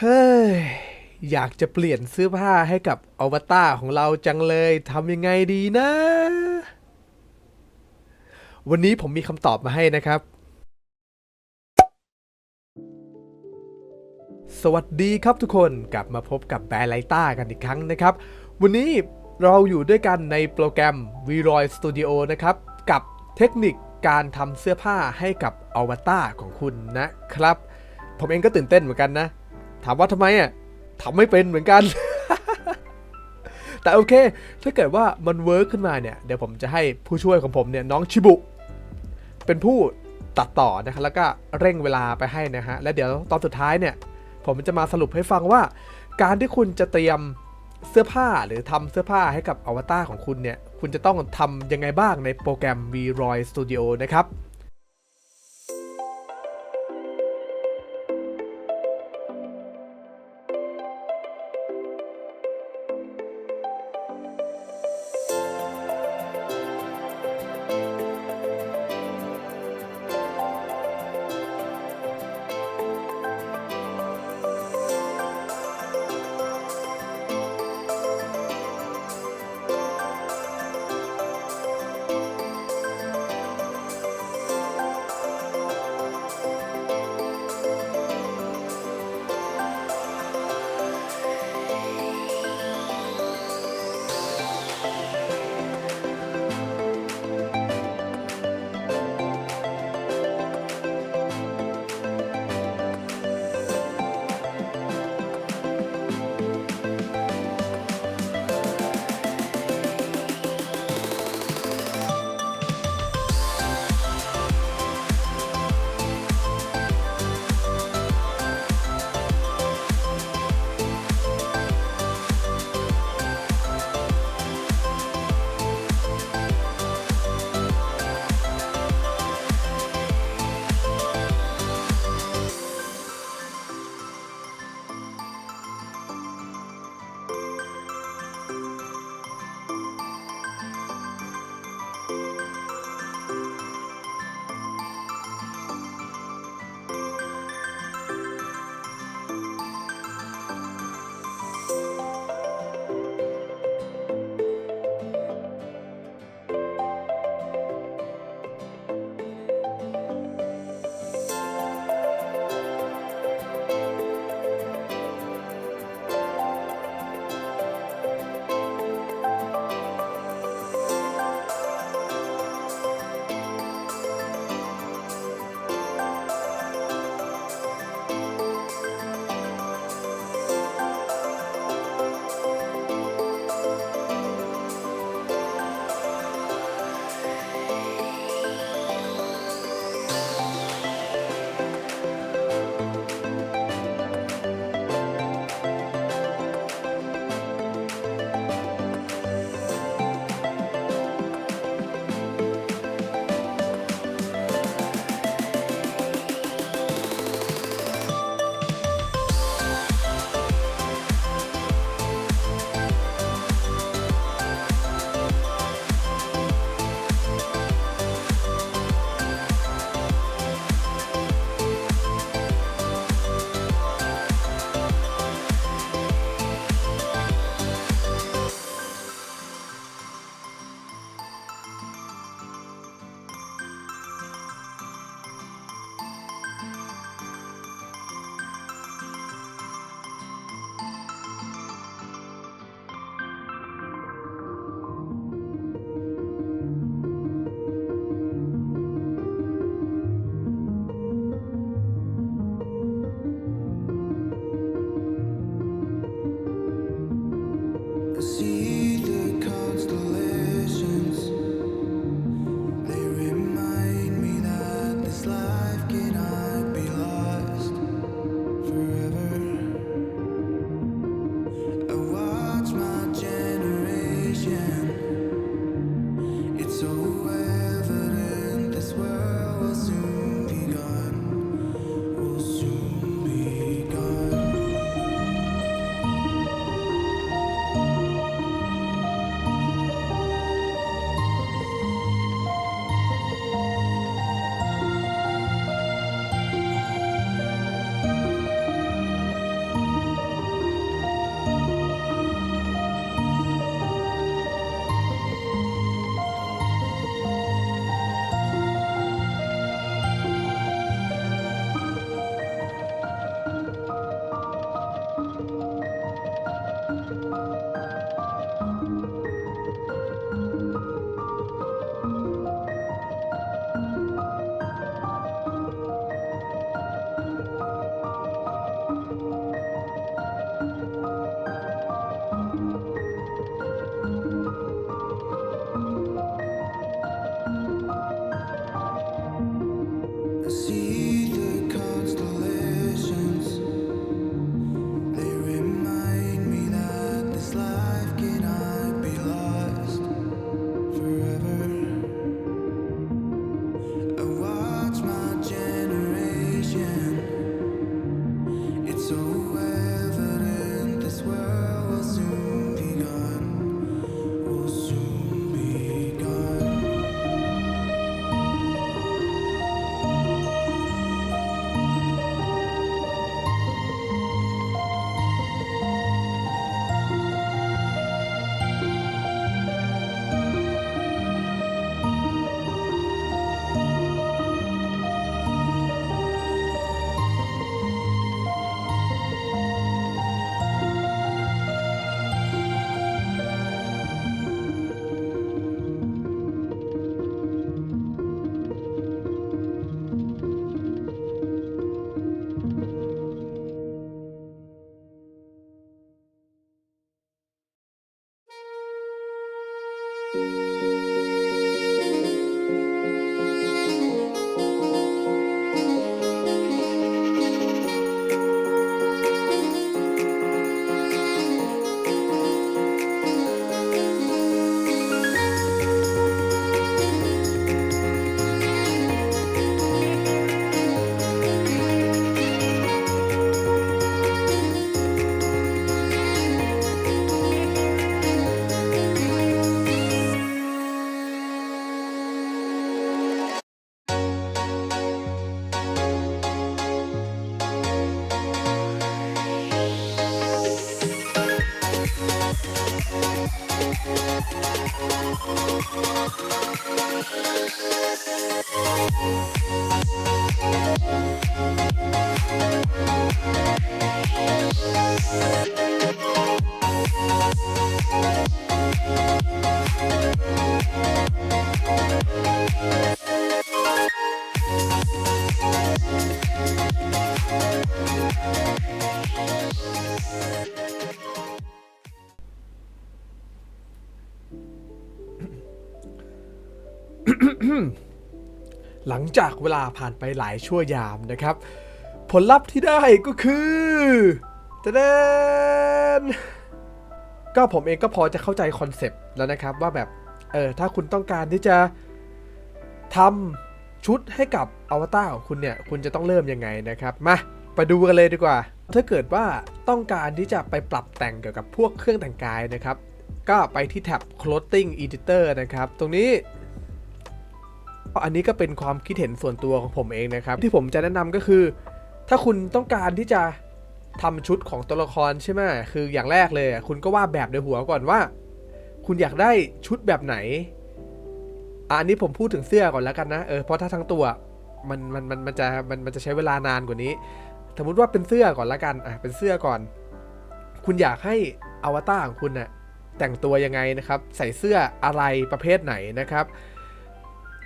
เฮ้ย อยากจะเปลี่ยนเสื้อผ้าให้กับอวตารของเราจังเลยทำยังไงดีนะ วันนี้ผมมีคำตอบมาให้นะครับ สวัสดีครับทุกคนกลับมาพบกับแบร์ไลต้ากันอีกครั้งนะครับ วันนี้เราอยู่ด้วยกันในโปรแกรม v r o y Studio นะครับ กับเทคนิคการทำเสื้อผ้าให้กับอวตารของคุณนะครับ ผมเองก็ตื่นเต้นเหมือนกันนะ ถามว่าทำไมอะทำไม่เป็นเหมือนกัน แต่โอเค ถ้าเกิดว่ามันเวิร์กขึ้นมาเนี่ย เดี๋ยวผมจะให้ผู้ช่วยของผมเนี่ยน้องชิบุ เป็นผู้ตัดต่อนะครับแล้วก็เร่งเวลาไปให้นะฮะ และเดี๋ยวตอนสุดท้ายเนี่ย ผมจะมาสรุปให้ฟังว่า การที่คุณจะเตรียมเสื้อผ้าหรือทำเสื้อผ้าให้กับอวตารของคุณเนี่ย คุณจะต้องทำยังไงบ้างในโปรแกรม v r o y Studio นะครับ งจากเวลาผ่านไปหลายชั่วยามนะครับ ผลลัพธ์ที่ได้ก็คือตะเดนก็ผมเองก็พอจะเข้าใจคอนเซปต์แล้วนะครับว่าแบบเออถ้าคุณต้องการที่จะทำชุดให้กับอวตารของคุณเนี่ย คุณจะต้องเริ่มยังไงนะครับ มาไปดูกันเลยดีกว่า ถ้าเกิดว่าต้องการที่จะไปปรับแต่งเกี่ยวกับพวกเครื่องแต่งกายนะครับ ก็ไปที่แท็บ clothing editor นะครับ ตรงนี้ อันนี้ก็เป็นความคิดเห็นส่วนตัวของผมเองนะครับ ที่ผมจะแนะนำก็คือ ถ้าคุณต้องการที่จะทำชุดของตัวละครใช่ไหมคืออย่างแรกเลย คุณก็วาดแบบในหัวก่อนว่า คุณอยากได้ชุดแบบไหนอะอันนี้ผมพูดถึงเสื้อก่อนแล้วกันนะเออเพราะถ้าทั้งตัวมันมันมันมันจะมันมันจะใช้เวลานานกว่านี้ สมมติว่าเป็นเสื้อก่อนละกันอะเป็นเสื้อก่อน คุณอยากให้อวตารของคุณน่ะแต่งตัวยังไงนะครับ ใส่เสื้ออะไรประเภทไหนนะครับ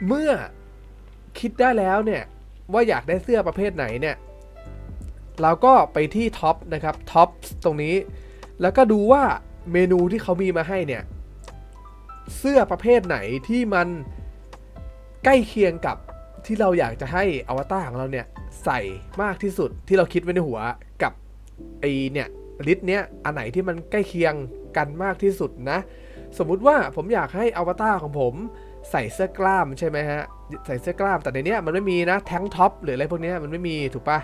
เมื่อคิดได้แล้วเนี่ยว่าอยากได้เสื้อประเภทไหนเนี่ยเราก็ไปที่ท็อปนะครับท็อปตรงนี้ แล้วก็ดูว่าเมนูที่เขามีมาให้เนี่ยเสื้อประเภทไหนที่มันใกล้เคียงกับที่เราอยากจะให้อวตารของเราเนี่ยใส่มากที่สุดที่เราคิดไว้ในหัวกับไอเนี่ยลิสต์เนี้ยอันไหนที่มันใกล้เคียงกันมากที่สุดนะ สมมุติว่าผมอยากให้อวตารของผม ใส่เสื้อกล้ามใช่ไหมฮะ ใส่เสื้อกล้ามแต่ในเนี้ยมันไม่มีนะ แทงท็อปหรืออะไรพวกเนี้ยมันไม่มีถูกปะ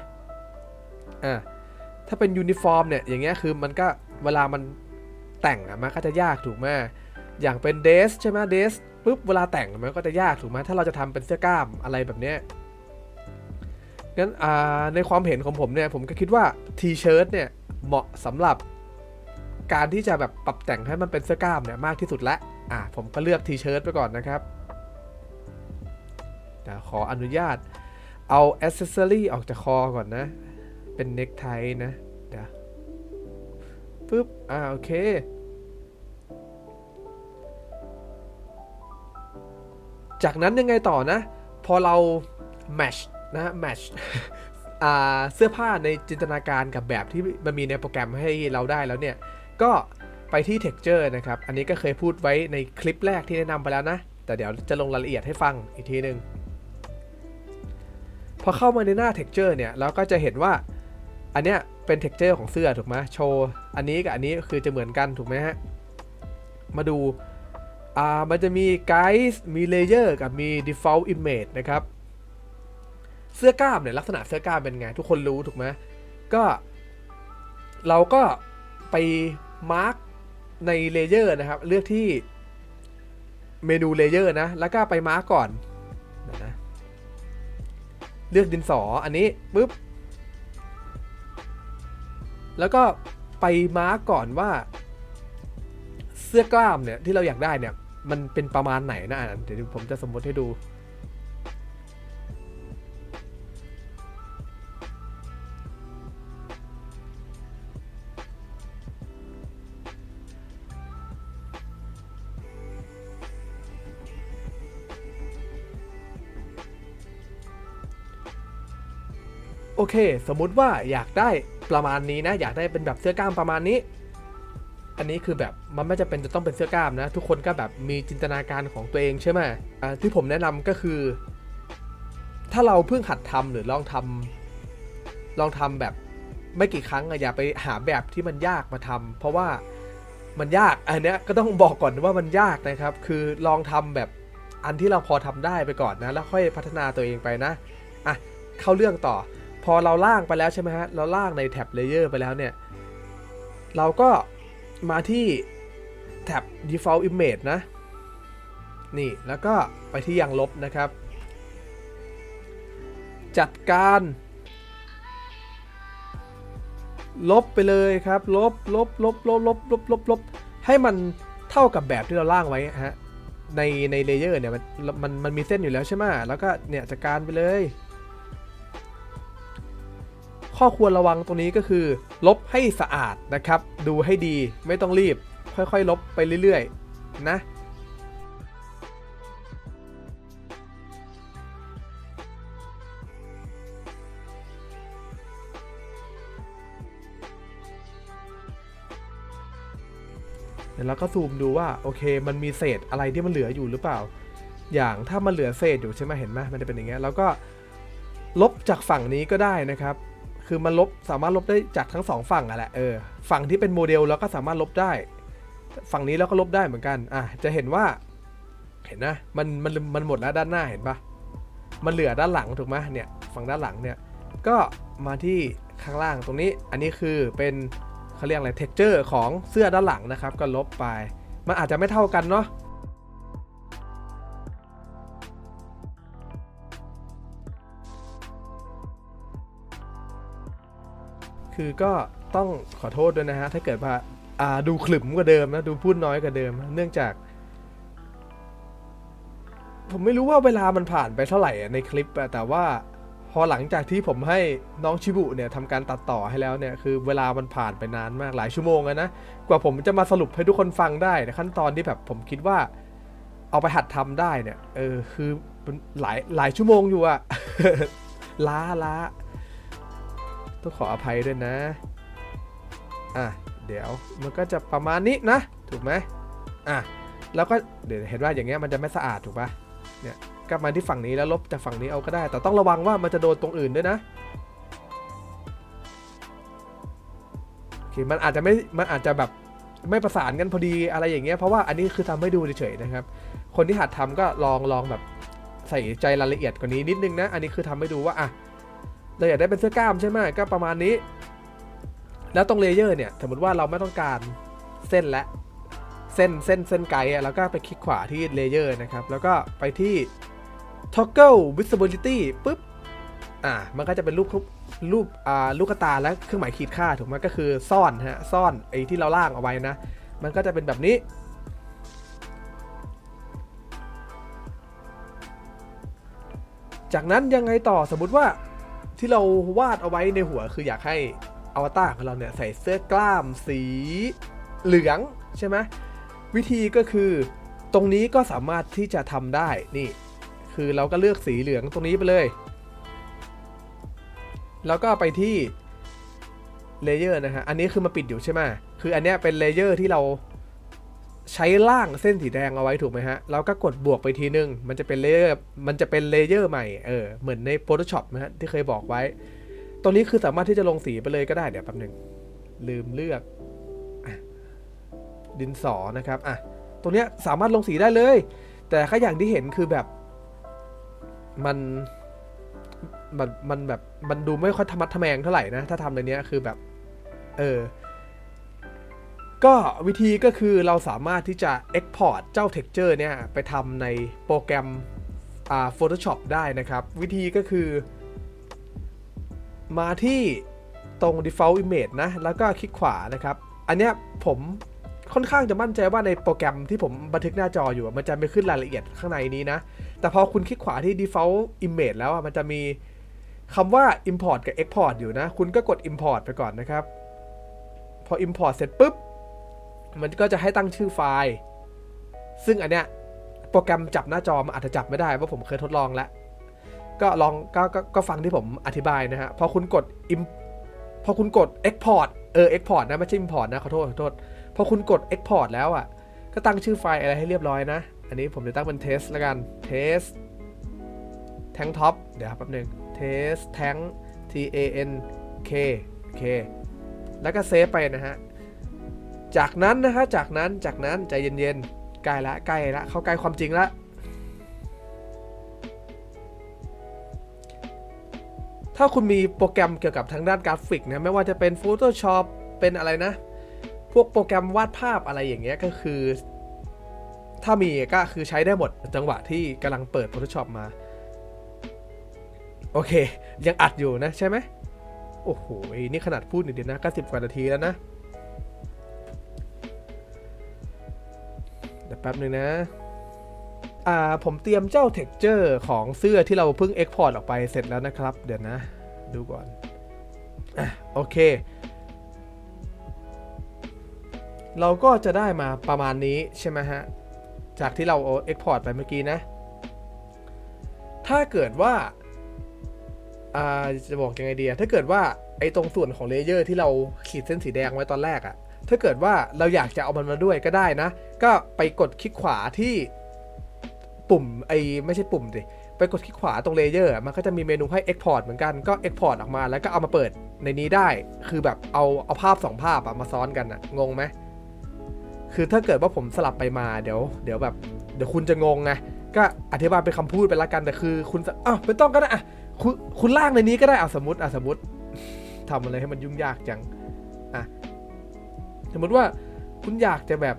อ่าถ้าเป็นยูนิฟอร์มเนี่ยอย่างเงี้ยคือมันก็เวลามันแต่งอะมันก็จะยากถูกไหมอย่างเป็นเดสใช่ไหมเดสปุ๊บเวลาแต่งมันก็จะยากถูกไหมถ้าเราจะทำเป็นเสื้อกล้ามอะไรแบบเนี้ยงั้นอ่าในความเห็นของผมเนี่ยผมก็คิดว่าทีเชิ้ตเนี่ยเหมาะสำหรับการที่จะแบบปรับแต่งให้มันเป็นเสื้อกล้ามเนี่ยมากที่สุดละ อะผมก็เลือกทีเชิ้ตไปก่อนนะครับเดี๋ยวขออนุญาตเอาอ c เซสซอรี่ออกจากคอก่อนนะ เป็นเน็กไทนะ เดี๋ยวปึ๊บ อ่า โอเค จากนั้นยังไงต่อนะ พอเราแมชนะแมชเสื้อผ้าในจินตนาการกับแบบที่มันมีในโปรแกรมให้เราได้แล้วเนี่ย ก็ ไปที่ texture นะครับ อันนี้ก็เคยพูดไว้ในคลิปแรกที่แนะนำไปแล้วนะ แต่เดี๋ยวจะลงรายละเอียดให้ฟังอีกทีหนึ่งพอเข้ามาในหน้า texture เนี่ย เราก็จะเห็นว่า อันเนี้ยเป็น texture ของเสื้อถูกไหมโชว์ อันนี้กับอันนี้คือจะเหมือนกันถูกไหมฮะ มาดู อ่า มันจะมี guide มี layer กับมี default image นะครับ เสื้อกล้ามเนี่ยลักษณะเสื้อกล้ามเป็นไง ทุกคนรู้ถูกไหมก็เราก็ไปมาร์ก ในเลเยอร์นะครับ เลือกที่เมนูเลเยอร์นะ แล้วก็ไปมาร์กก่อนเดี๋ยวนะเลือกดินสออันนี้ปุ๊บ แล้วก็ไปมาร์กก่อนว่า เสื้อกล้ามเนี่ยที่เราอยากได้เนี่ย มันเป็นประมาณไหนนะอะเดี๋ยวผมจะสมมติให้ดู เค สมมุติว่าอยากได้ประมาณนี้นะ อยากได้เป็นแบบเสื้อกล้ามประมาณนี้ อันนี้คือแบบมันไม่จำเป็นจะต้องเป็นเสื้อกล้ามนะ ทุกคนก็แบบมีจินตนาการของตัวเองใช่ไหมอ่าที่ผมแนะนำก็คือ ถ้าเราเพิ่งหัดทำหรือลองทำลองทำแบบไม่กี่ครั้งอะอย่าไปหาแบบที่มันยากมาทำเพราะว่ามันยากอันเนี้ยก็ต้องบอกก่อนว่ามันยากนะครับ คือลองทำแบบอันที่เราพอทำได้ไปก่อนนะ แล้วค่อยพัฒนาตัวเองไปนะอะเข้าเรื่องต่อ พอเราล่างไปแล้วใช่ไหมฮะ เราล่างในแท็บเลเยอร์ไปแล้วเนี่ย เราก็มาที่แท็บ default image นะ นี่ แล้วก็ไปที่ยังลบนะครับ จัดการ ลบไปเลยครับ ลบ ลบ ลบ ลบ ลบ ลบ ลบ ลบ ให้มันเท่ากับแบบที่เราล่างไว้ฮะ ใน ในเลเยอร์เนี่ย มัน มัน มันมีเส้นอยู่แล้วใช่ไหมแล้วก็ เนี่ย จัดการไปเลย ข้อควรระวังตรงนี้ก็คือ ลบให้สะอาดนะครับ ดูให้ดีไม่ต้องรีบ ค่อยๆ ลบไปเรื่อยๆ นะเดี๋ยวเราก็ซูมดูว่าโอเค มันมีเศษอะไรที่มันเหลืออยู่หรือเปล่า อย่างถ้ามันเหลือเศษอยู่ใช่ไหมเห็นไหมมันจะเป็นอย่างเงี้ยแล้วก็ลบจากฝั่งนี้ก็ได้นะครับ คือมันลบสามารถลบได้จากทั้งสองฝั่งอะแหละเออฝั่งที่เป็นโมเดลเราก็สามารถลบได้ ฝั่งนี้เราก็ลบได้เหมือนกันอะจะเห็นว่า เห็นนะมันมันมันหมดแล้วด้านหน้าเห็นปะมันเหลือด้านหลังถูกไหมเนี่ยฝั่งด้านหลังเนี่ยก็มาที่ข้างล่างตรงนี้อันนี้คือเป็นเขาเรียกอะไร texture ของเสื้อด้านหลังนะครับ ก็ลบไป มันอาจจะไม่เท่ากันเนาะ คือก็ต้องขอโทษด้วยนะฮะ ถ้าเกิดว่าอ่าดูขลึมกว่าเดิมนะ ดูพูดน้อยกว่าเดิม เนื่องจาก ผมไม่รู้ว่าเวลามันผ่านไปเท่าไหร่ในคลิปแต่ว่าพอหลังจากที่ผมให้น้องชิบุเนี่ยทำการตัดต่อให้แล้วเนี่ยคือเวลามันผ่านไปนานมากหลายชั่วโมงนะกว่าผมจะมาสรุปให้ทุกคนฟังได้ในขั้นตอนที่แบบผมคิดว่า เอาไปหัดทำได้เนี่ยเออคือมันหลายหลายชั่วโมงอยู่อะล้าล้า ต้องขออภัยด้วยนะ อะ เดี๋ยวมันก็จะประมาณนี้นะ ถูกไหมอะ แล้วก็เดี๋ยวเห็นว่าอย่างเงี้ยมันจะไม่สะอาดถูกปะเนี่ยกลับมาที่ฝั่งนี้แล้วลบจากฝั่งนี้เอาก็ได้ แต่ต้องระวังว่ามันจะโดนตรงอื่นด้วยนะโอเคมันอาจจะไม่มันอาจจะแบบไม่ประสานกันพอดีอะไรอย่างเงี้ยเพราะว่าอันนี้คือทำให้ดูเฉยๆนะครับ คนที่หัดทำก็ลองลองแบบใส่ใจรายละเอียดกว่านี้นิดนึงนะ อันนี้คือทำให้ดูว่าอะ เราอยากได้เป็นเสื้อกล้ามใช่ไหมก็ประมาณนี้ แล้วตรงเลเยอร์เนี่ยสมมติว่าเราไม่ต้องการเส้นและเส้นเส้นเส้นไกด์แล้วก็ไปคลิกขวาที่เลเยอร์นะครับ แล้วก็ไปที่ toggle visibility ปุ๊บอ่ามันก็จะเป็นรูปรูปอ่าลูกตาและเครื่องหมายขีดค่าถูกไหมก็คือซ่อนฮะซ่อนไอ้ที่เราล่างเอาไว้นะ มันก็จะเป็นแบบนี้จากนั้นยังไงต่อสมมติว่า ที่เราวาดเอาไว้ในหัวคืออยากให้อวตารของเราเนี่ยใส่เสื้อกล้ามสีเหลืองใช่ไหมวิธีก็คือตรงนี้ก็สามารถที่จะทำได้นี่ คือเราก็เลือกสีเหลืองตรงนี้ไปเลย แล้วก็ไปที่เลเยอร์นะฮะอันนี้คือมาปิดอยู่ใช่ไหมคืออันเนี้ยเป็นเลเยอร์ที่เรา ใช้ล่างเส้นสีแดงเอาไว้ถูกไหมฮะ แล้วก็กดบวกไปทีนึง มันจะเป็นเลเยอร์ มันจะเป็นเลเยอร์ใหม่ เออ เหมือนใน Photoshop นะฮะ ที่เคยบอกไว้ ตรงนี้คือสามารถที่จะลงสีไปเลยก็ได้ เดี๋ยวแป๊บหนึ่ง ลืมเลือกอดินสอนะครับ อะ ตรงเนี้ยสามารถลงสีได้เลย แต่แค่อย่างที่เห็นคือแบบ มัน มัน มันแบบ มันดูไม่ค่อยธรรมัดทะแมงเท่าไหร่นะ ถ้าทำในเนี้ยคือแบบ เออ ก็วิธีก็คือเราสามารถที่จะ Export เจ้า Texture เนี่ยไปทำในโปรแกรมอ่า Photoshop ได้นะครับ วิธีก็คือ มาที่ตรง default image นะ แล้วก็คลิกขวานะครับ อันเนี้ยผมค่อนข้างจะมั่นใจว่าในโปรแกรมที่ผมบันทึกหน้าจออยู่มันจะไม่ขึ้นรายละเอียดข้างในนี้นะ แต่พอคุณคลิกขวาที่ default image แล้วมันจะมีคำว่า import กับ export อยู่นะ คุณก็กด import ไปก่อนนะครับ พอ import เสร็จปุ๊บ มันก็จะให้ตั้งชื่อไฟล์ ซึ่งอันเนี้ยโปรแกรมจับหน้าจอมันอาจจะจับไม่ได้เพราะผมเคยทดลองแล้ว ก็ลองกก็ก็ฟังที่ผมอธิบายนะฮะ พอคุณกด im พอคุณกด export เออ export นะไม่ใช่ import นะขอโทษขอโทษ พอคุณกด Export แล้วอะ ก็ตั้งชื่อไฟล์อะไรให้เรียบร้อยนะ อันนี้ผมจะตั้งเป็น test ล้วกัน test tank top เดี๋ยวครับแป๊บนึง test tank t a n k k แล้วก็เซฟไปนะฮะ จากนั้นนะฮะจากนั้นจากนั้นใจเย็นๆใกล้ละใกล้ละเข้าใกล้ความจริงละถ้าคุณมีโปรแกรมเกี่ยวกับทางด้านกราฟิกนะไม่ว่าจะเป็น Photoshop เป็นอะไรนะ พวกโปรแกรมวาดภาพอะไรอย่างเงี้ยก็คือ ถ้ามีก็คือใช้ได้หมดจังหวะที่กำลังเปิด Photoshop มา โอเค ยังอัดอยู่นะใช่ไหมโอ้โห นี่ขนาดพูดหนึ่งเดียวนะก็สิบกว่านาทีแล้วนะ เดี๋ยวแป๊บหนึ่งนะ อ่าผมเตรียมเจ้า texture ของเสื้อที่เราเพิ่ง export ออกไปเสร็จแล้วนะครับ เดี๋ยวนะ ดูก่อนอะโอเค เราก็จะได้มาประมาณนี้ใช่ไหมฮะ จากที่เรา export ไปเมื่อกี้นะ ถ้าเกิดว่าอ่าจะบอกยังไงดีอะถ้าเกิดว่าไอ้ตรงส่วนของเลเยอร์ที่เราขีดเส้นสีแดงไว้ตอนแรกอะถ้าเกิดว่าเราอยากจะเอามันมาด้วยก็ได้นะ ก็ไปกดคลิกขวาที่ปุ่มไอไม่ใช่ปุ่มดิไปกดคลิกขวาตรงเลเยอร์มันก็จะมีเมนูให้ Export เหมือนกันก็ Export ออกมาแล้วก็เอามาเปิดในนี้ได้ คือแบบเอาเอาภาพสองภาพอะมาซ้อนกันอะงงไหมคือถ้าเกิดว่าผมสลับไปมาเดี๋ยว เดี๋ยวแบบ เดี๋ยวคุณจะงงไงก็อธิบายเป็นคำพูดไปละกันแต่คือ คุณจะอ้าวไม่ต้องก็ได้อะคุณคุณล่างในนี้ก็ได้อะสมมติอะสมมติทำอะไรให้มันยุ่งยากจังอะสมมติว่าคุณอยากจะแบบ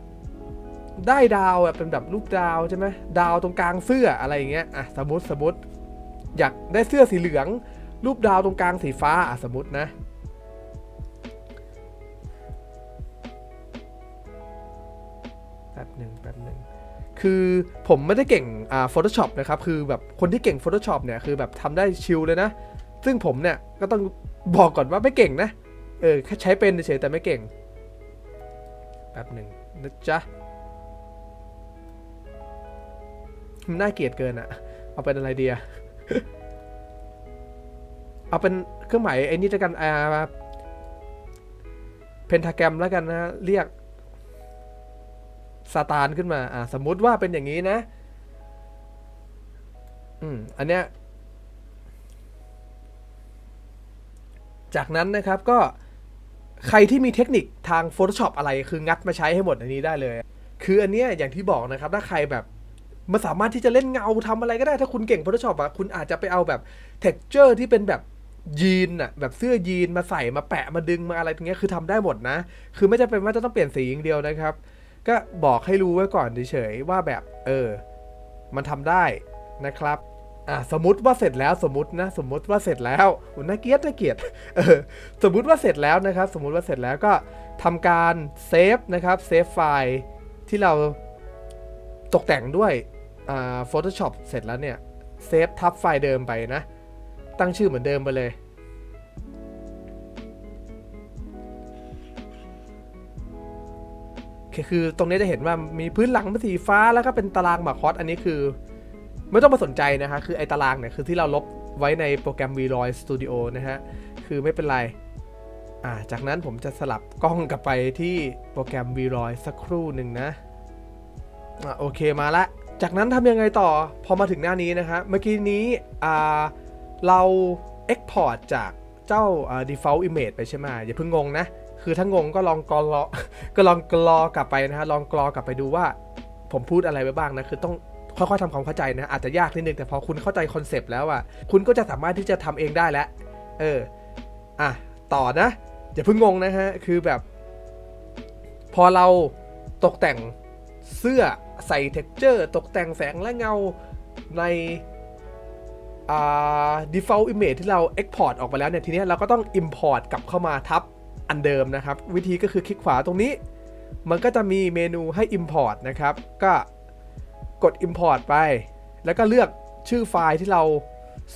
ได้ดาวแบบเป็นแบบรูปดาวใช่ไหมดาวตรงกลางเสื้ออะไรอย่างเงี้ยอะสมมติสมมติอยากได้เสื้อสีเหลือง รูปดาวตรงกลางสีฟ้าอะสมมตินะแป๊บหนึ่งแป๊บหนึ่งคือผมไม่ได้เก่งอ่า Photoshop นะครับ คือแบบคนที่เก่ง Photoshop เนี่ย คือแบบทำได้ชิลเลยนะ ซึ่งผมเนี่ย ก็ต้องบอกก่อนว่าไม่เก่งนะ เออ แค่ใช้เป็นเฉยแต่ไม่เก่ง แป๊บหนึ่งนะจ๊ะ มันน่าเกลียดเกินอะเอาเป็นอะไรเดีอะเอาเป็นเครื่องหมายไอ้นี่จะกันอ่าเพนทาแกรมแล้วกันนะเรียกซาตานขึ้นมา อ่า สมมุติว่าเป็นอย่างนี้นะ อืม อันเนี้ย จากนั้นนะครับก็ใครที่มีเทคนิคทาง Photoshop อะไรคืองัดมาใช้ให้หมดอันนี้ได้เลย คืออันเนี้ยอย่างที่บอกนะครับ ถ้าใครแบบ มันสามารถที่จะเล่นเงาทำอะไรก็ได้ถ้าคุณเก่ง Photoshop อะคุณอาจจะไปเอาแบบ texture ที่เป็นแบบยีนอะแบบเสื้อยีนมาใส่มาแปะมาดึงมาอะไรตรงเนี้ยคือทำได้หมดนะ คือไม่จำเป็นว่าจะต้องเปลี่ยนสีอย่างเดียวนะครับ ก็บอกให้รู้ไว้ก่อนเฉยๆว่าแบบเออ มันทำได้นะครับอ่าสมมติว่าเสร็จแล้วสมมตินะสมมติว่าเสร็จแล้วอ้น่าเกียดน่าเกียดเออสมมติว่าเสร็จแล้วนะครับ สมมติว่าเสร็จแล้วก็ทำการเซฟนะครับเซฟไฟล์ที่เราตกแต่งด้วย อ่า Photoshop เสร็จแล้วเนี่ยเซฟทับไฟล์เดิมไปนะ ตั้งชื่อเหมือนเดิมไปเลย คือตรงนี้จะเห็นว่ามีพื้นหลังเป็นสีฟ้าแล้วก็เป็นตารางมาคอสอันนี้คือ ไม่ต้องมาสนใจนะฮะคือไอ้ตารางเนี่ย คือที่เราลบไว้ในโปรแกรม VLOY Studio นะฮะ คือไม่เป็นไร อ่า จากนั้นผมจะสลับกล้องกลับไปที่โปรแกรม VLOY สักครู่หนึ่งนะ อ่าโอเคมาละ จากนั้นทำยังไงต่อพอมาถึงหน้านี้นะฮะเมื่อกี้นี้อ่าเรา Export จากเจ้าอ่า default image ไปใช่ไหมอย่าเพิ่งงงนะ คือถ้างงก็ลองกรอก็ลองกรอกลับไปนะฮะลองกรอกลับไปดูว่าผมพูดอะไรไปบ้างนะ คือต้องค่อยๆทำความเข้าใจนะ อาจจะยากนิดนึง แต่พอคุณเข้าใจคอนเซปต์แล้วอะคุณก็จะสามารถที่จะทำเองได้แล้วเอออะต่อนะ อย่าเพิ่งงงนะฮะ คือแบบ พอเราตกแต่ง เสื้อใส่เท็กเจอร์ ตกแต่งแสงและเงาใน default image ที่เรา export ออกไปแล้วเนี่ย ทีนี้เราก็ต้อง import กลับเข้ามาทับอันเดิมนะครับ วิธีก็คือคลิกขวาตรงนี้ มันก็จะมีเมนูให้ import นะครับ ก็กด import ไป แล้วก็เลือกชื่อไฟล์ที่เรา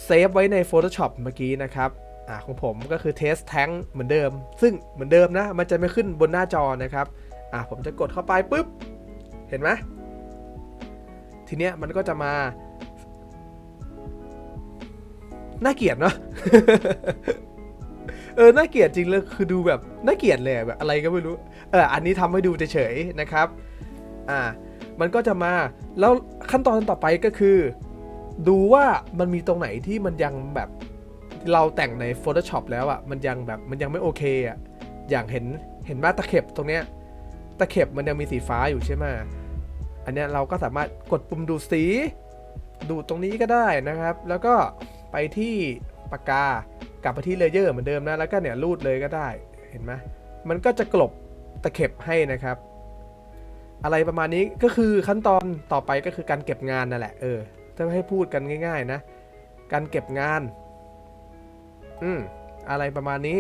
เซฟไว้ใน Photoshop เมื่อกี้นะครับอ่าของผมก็คือ test tank เหมือนเดิม ซึ่งเหมือนเดิมนะ มันจะไม่ขึ้นบนหน้าจอนะครับอ่าผมจะกดเข้าไปปุ๊บ เห็นไหมทีเนี้ยมันก็จะมา น่าเกลียดเนาะเออน่าเกลียดจริงเลยคือดูแบบน่าเกลียดเลยแบบอะไรก็ไม่รู้เอออันนี้ทำให้ดูเฉยๆนะครับอ่ามันก็จะมาแล้วขั้นตอนต่อไปก็คือ ดูว่ามันมีตรงไหนที่มันยังแบบเราแต่งใน Photoshop แล้วอะ่ะมันยังแบบมันยังไม่โอเคอะ่ะอย่างเห็นเห็นว่าตะเข็บตรงเนี้ยตะเข็บมันยังมีสีฟ้าอยู่ใช่ไหม อันเนี้เราก็สามารถกดปุ่มดูดสี ดูดตรงนี้ก็ได้นะครับ แล้วก็ไปที่ปากกากลับไปที่เลเยอร์เหมือนเดิมนะ แล้วก็เนี่ยรูดเลยก็ได้ เห็นไหมมันก็จะกลบตะเข็บให้นะครับ อะไรประมาณนี้ก็คือขั้นตอนต่อไปก็คือการเก็บงานนั่นแหละ เออ ถ้าให้พูดกันง่าย ๆ นะ การเก็บงาน อืม อะไรประมาณนี้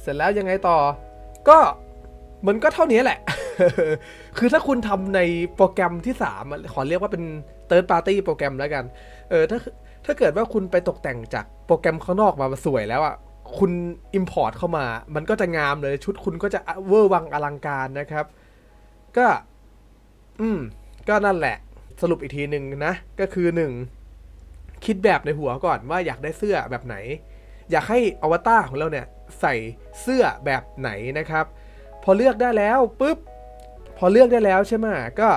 เสร็จแล้วยังไงต่อ ก็มันก็เท่านี้แหละ คือถ้าคุณทำในโปรแกรมที่3อะขอเรียกว่าเป็น third party โปรแกรมแล้วกัน เออถ้าถ้าเกิดว่าคุณไปตกแต่งจากโปรแกรมข้างนอกมาสวยแล้วอะคุณ Import เข้ามา มันก็จะงามเลยชุดคุณก็จะเวอร์วังอลังการนะครับ ก็ อืม ก็นั่นแหละ สรุปอีกทีหนึ่งนะ ก็คือ1คิดแบบในหัวก่อนว่าอยากได้เสื้อแบบไหน อยากให้อวตารของเราเนี่ย ใส่เสื้อแบบไหนนะครับ พอเลือกได้แล้วปุ๊บ อเลือกได้แล้วใช่ไหมก็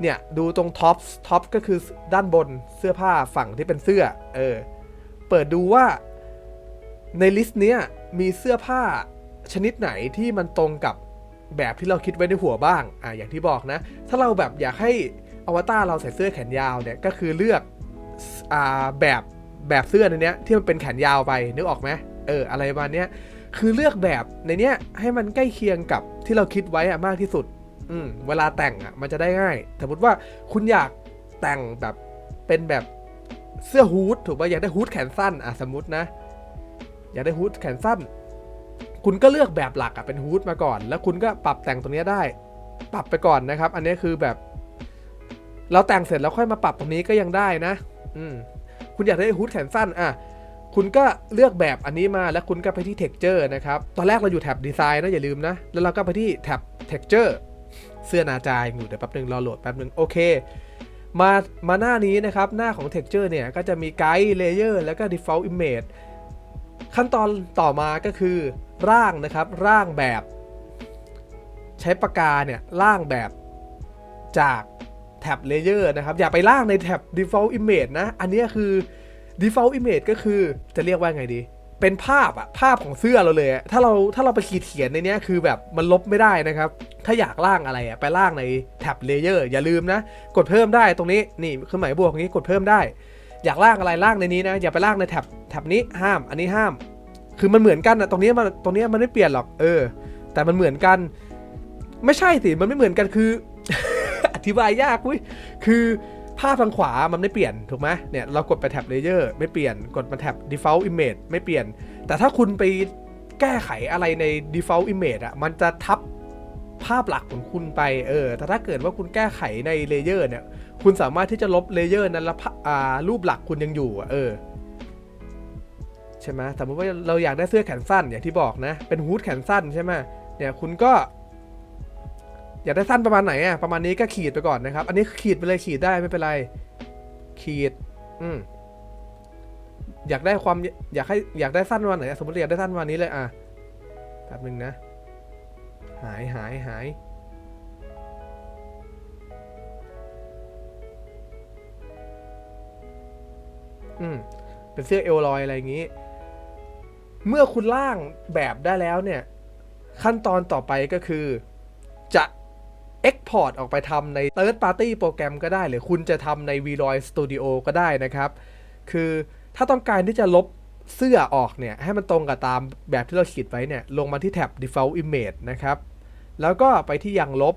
เนี่ยดูตรงท็อปท็อปก็คือด้านบนเสื้อผ้าฝั่งที่เป็นเสื้อเออเปิดดูว่าในลิสต์เนี้ยมีเสื้อผ้าชนิดไหนที่มันตรงกับแบบที่เราคิดไว้ในหัวบ้างอ่าอย่างที่บอกนะ ถ้าเราแบบอยากให้อวตารเราใส่เสื้อแขนยาวเนี่ยก็คือเลือกอ่าแบบแบบเสื้อในเนี้ยที่มันเป็นแขนยาวไปนึกออกไหมเอออะไรประมาณเนี้ยคือเลือกแบบในเนี้ยให้มันใกล้เคียงกับที่เราคิดไว้อะมากที่สุด อืมเวลาแต่งอะมันจะได้ง่าย สมมติว่าคุณอยากแต่งแบบเป็นแบบเสื้อฮูดถูกป่ะอยากได้ฮูดแขนสั้นอะสมมตินะ อยากได้ฮูดแขนสั้น คุณก็เลือกแบบหลักอะเป็นฮูดมาก่อน แล้วคุณก็ปรับแต่งตรงเนี้ยได้ ปรับไปก่อนนะครับ อันนี้คือแบบ เราแต่งเสร็จแล้วค่อยมาปรับตรงนี้ก็ยังได้นะ อืมคุณอยากได้ฮูดแขนสั้นอะคุณก็เลือกแบบอันนี้มาแล้วคุณก็ไปที่ texture นะครับ ตอนแรกเราอยู่แท็บดีไซน์นะอย่าลืมนะ แล้วเราก็ไปที่แท็บ texture เสื้อนาจายอยู่เดี๋ยวแป๊บนึงรอโหลดแป๊บนึงโอเคมามาหน้านี้นะครับ หน้าของ texture เนี่ย ก็จะมีไกด์ layer แล้วก็ default image ขั้นตอนต่อมาก็คือร่างนะครับ ร่างแบบ ใช้ปากกาเนี่ย ร่างแบบจากแท็บ layer นะครับ อย่าไปร่างในแท็บ default image นะ อันนี้คือ default image ก็คือจะเรียกว่าไงดี เป็นภาพอะภาพของเสื้อเราเลย ถ้าเราถ้าเราไปขีดเขียนในนี้คือแบบมันลบไม่ได้นะครับ ถ้าอยากร่างอะไรอะไปร่างในแท็บ layer อย่าลืมนะ กดเพิ่มได้ตรงนี้นี่เครื่องหมายบวกนี้กดเพิ่มได้ อยากร่างอะไรร่างในนี้นะ อย่าไปร่างในแท็บแท็บนี้ห้าม อันนี้ห้าม คือมันเหมือนกันอะตรงนี้มันตรงนี้มันไม่เปลี่ยนหรอกเออ แต่มันเหมือนกัน ไม่ใช่สิมันไม่เหมือนกันคือ อธิบายยากอุ้ยคือ ภาพทางขวามันไม่เปลี่ยนถูกไหมเนี่ยเรากดไปแท็บ layer ไม่เปลี่ยนกดมาแท็บ default image ไม่เปลี่ยน แต่ถ้าคุณไปแก้ไขอะไรใน default image อะมันจะทับภาพหลักของคุณไปเออแต่ถ้าเกิดว่าคุณแก้ไขใน layer เนี่ยคุณสามารถที่จะลบ layer นั้นแล้วรูปหลักคุณยังอยู่อเออใช่ไหมสมมติว่าเราอยากได้เสื้อแขนสั้นอย่างที่บอกนะเป็นฮูดแขนสั้นใช่ไหมเนี่ยคุณก็ อยากได้สั้นประมาณไหนอะประมาณนี้ก็ขีดไปก่อนนะครับ อันนี้ขีดไปเลยขีดได้ไม่เป็นไร ขีด อืมอยากได้ความอยากให้อยากได้สั้นประมาณไหนสมมติอยากได้สั้นประมาณนี้เลยอะแป๊บนึงนะ หายหายหายอืมเป็นเสื้อเอลลอยอะไรอย่างนี้ เมื่อคุณล่างแบบได้แล้วเนี่ย ขั้นตอนต่อไปก็คือ จะ Export ออกไปทำใน Third Party โปรแกรมก็ได้ หรือคุณจะทำใน v l o y Studio ก็ได้นะครับ คือถ้าต้องการที่จะลบเสื้อออกเนี่ย ให้มันตรงกับตามแบบที่เราขีดไว้เนี่ย ลงมาที่แท็บ Default Image นะครับ แล้วก็ไปที่ยังลบ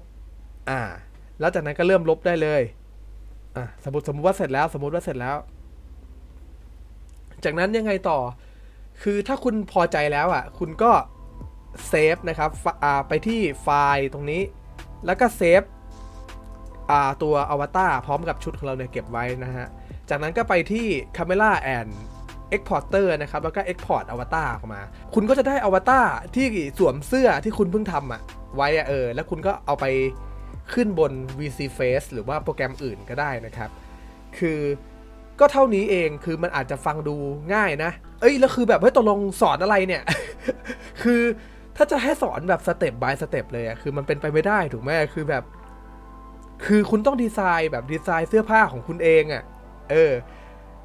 อ่า แล้วจากนั้นก็เริ่มลบได้เลย อะสมมติสมมติว่าเสร็จแล้ว สมมติว่าเสร็จแล้ว จากนั้นยังไงต่อ คือถ้าคุณพอใจแล้วอะ คุณก็เซฟนะครับอ่าไปที่ไฟล์ตรงนี้ แล้วก็เซฟตัวอวตารพร้อมกับชุดของเราเนี่ยเก็บไว้นะฮะ จากนั้นก็ไปที่ Camera and Exporter นะครับ แล้วก็ Export อวตารออกมา คุณก็จะได้อวตารที่สวมเสื้อที่คุณเพิ่งทำอะไว้อะเออ แล้วคุณก็เอาไปขึ้นบน VC Face หรือว่าโปรแกรมอื่นก็ได้นะครับ คือก็เท่านี้เองคือมันอาจจะฟังดูง่ายนะ เอ้ย แล้วคือแบบเฮ้ยตกลงสอนอะไรเนี่ย คือ ถ้าจะให้สอนแบบสเต็ป by สเต็ปเลยอะคือมันเป็นไปไม่ได้ถูกไหมคือแบบ คือคุณต้องดีไซน์แบบดีไซน์เสื้อผ้าของคุณเองอะ่ะเออ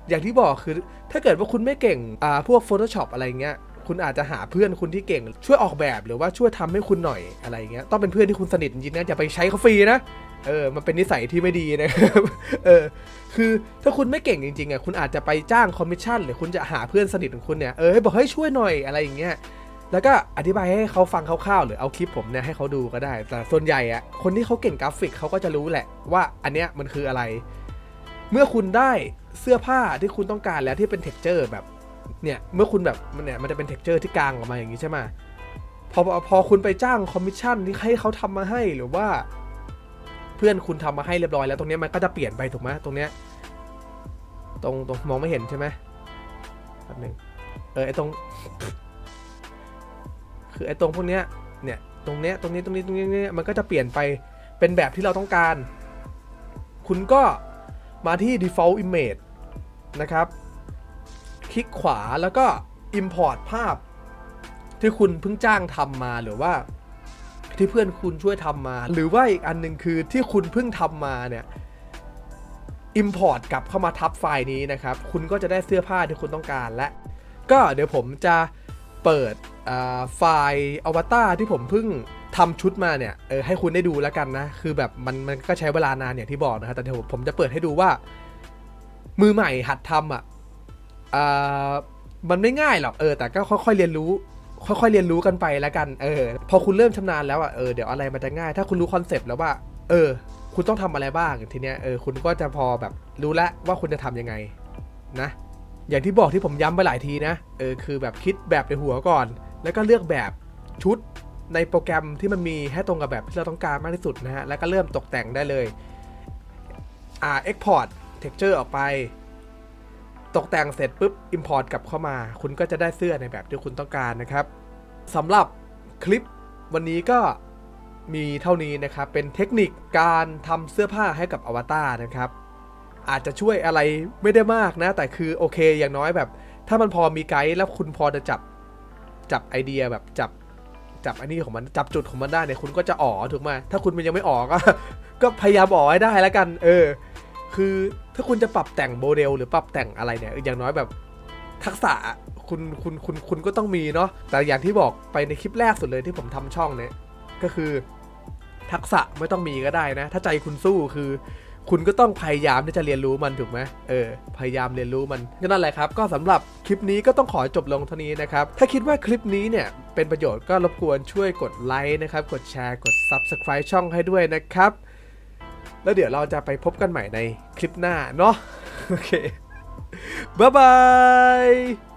อย่างที่บอกคือ ถ้าเกิดว่าคุณไม่เก่งอ่าพวก Photoshop อะไรเงี้ยคุณอาจจะหาเพื่อนคุณที่เก่ง ช่วยออกแบบหรือว่าช่วยทำให้คุณหน่อยอะไรเงี้ยต้องเป็นเพื่อนที่คุณสนิทจริงนะอย่าไปใช้เขาฟรีนะเออมันเป็นนิสัยที่ไม่ดีนะครับเออคือถ้าคุณไม่เก่งจริงๆอะคุณอาจจะไปจ้างคอมมิชชั่นหรือคุณจะหาเพื่อนสนิทของคุณเนี่ยเออบอกเฮ้ยช่วยหน่อยอะไรอย่างเงี้ย แล้วก็อธิบายให้เขาฟังคร่าวๆหรือเอาคลิปผมเนี่ยให้เขาดูก็ได้ แต่ส่วนใหญ่อะคนที่เขาเก่งกราฟิกเขาก็จะรู้แหละว่าอันเนี้ยมันคืออะไร เมื่อคุณได้เสื้อผ้าที่คุณต้องการแล้วที่เป็นเท็กเจอร์แบบเนี่ยเมื่อคุณแบบมันเนี่ยมันจะเป็นเท็กเจอร์ที่กลางออกมาอย่างนี้ใช่ไหมพอพอพอคุณไปจ้างคอมมิชชั่นที่ให้เขาทำมาให้หรือว่า เพื่อนคุณทำมาให้เรียบร้อยแล้วตรงเนี้ยมันก็จะเปลี่ยนไปถูกไหมตรงเนี้ยตรงตรงมองไม่เห็นใช่ไหมแป๊บหนึงเออไอตรง คือไอ้ตรงพวกเนี้ยเนี่ยตรงเนี้ยตรงนี้ตรงนี้ตรงนี้เนี่ยมันก็จะเปลี่ยนไปเป็นแบบที่เราต้องการ คุณก็มาที่ default image นะครับ คลิกขวาแล้วก็ import ภาพ ที่คุณเพิ่งจ้างทำมาหรือว่าที่เพื่อนคุณช่วยทำมา หรือว่าอีกอันหนึ่งคือที่คุณเพิ่งทำมาเนี่ย import กลับเข้ามาทับไฟล์นี้นะครับ คุณก็จะได้เสื้อผ้าที่คุณต้องการและ ก็เดี๋ยวผมจะเปิด ไฟล์อวตารที่ผมเพิ่งทำชุดมาเนี่ยเออให้คุณได้ดูแล้วกันนะ คือแบบมันมันก็ใช้เวลานานอย่างที่บอกนะครับแต่เดี๋ยวผมจะเปิดให้ดูว่า มือใหม่หัดทำอะอ่ามันไม่ง่ายหรอกเออ แต่ก็ค่อยๆเรียนรู้ ค่อยๆเรียนรู้กันไปแล้วกันเออ พอคุณเริ่มชำนาญแล้วอะเออเดี๋ยวอะไรมันจะง่าย ถ้าคุณรู้คอนเซปต์แล้วว่า เออ คุณต้องทำอะไรบ้างทีเนี้ยเออคุณก็จะพอแบบรู้แล้วว่าคุณจะทำยังไงนะ อย่างที่บอกที่ผมย้ำไปหลายทีนะเออคือแบบคิดแบบในหัวก่อน แล้วก็เลือกแบบชุดในโปรแกรมที่มันมีให้ตรงกับแบบที่เราต้องการมากที่สุดนะฮะ แล้วก็เริ่มตกแต่งได้เลย อ่า export texture ออกไป ตกแต่งเสร็จปุ๊บ import กลับเข้ามา คุณก็จะได้เสื้อในแบบที่คุณต้องการนะครับสำหรับคลิปวันนี้ก็มีเท่านี้นะครับ เป็นเทคนิคการทำเสื้อผ้าให้กับอวตารนะครับ อาจจะช่วยอะไรไม่ได้มากนะ แต่คือโอเคอย่างน้อยแบบ ถ้ามันพอมีไกด์แล้วคุณพอจะจับ จับไอเดียแบบจับจับอันนี้ของมันจับจุดของมันได้เนี่ยคุณก็จะอ๋อถูกไหมถ้าคุณมันยังไม่อ๋อก็ ก็พยายามอ๋อให้ได้แล้วกัน เออ คือถ้าคุณจะปรับแต่งโมเดลหรือปรับแต่งอะไรเนี่ย อย่างน้อยแบบทักษะคุณคุณคุณคุณก็ต้องมีเนาะแต่อย่างที่บอกไปในคลิปแรกสุดเลยที่ผมทำช่องเนี่ยก็คือ ทักษะไม่ต้องมีก็ได้นะ ถ้าใจคุณสู้คือ คุณก็ต้องพยายามที่จะเรียนรู้มันถูกไหมเออ พยายามเรียนรู้มันก็นั่นแหละครับ ก็สำหรับคลิปนี้ก็ต้องขอจบลงเท่านี้นะครับ ถ้าคิดว่าคลิปนี้เนี่ยเป็นประโยชน์ก็รบกวนช่วยกดไลค์นะครับ กดแชร์ กด Subscribe ช่องให้ด้วยนะครับ แล้วเดี๋ยวเราจะไปพบกันใหม่ในคลิปหน้าเนาะ โอเค บ๊ายบาย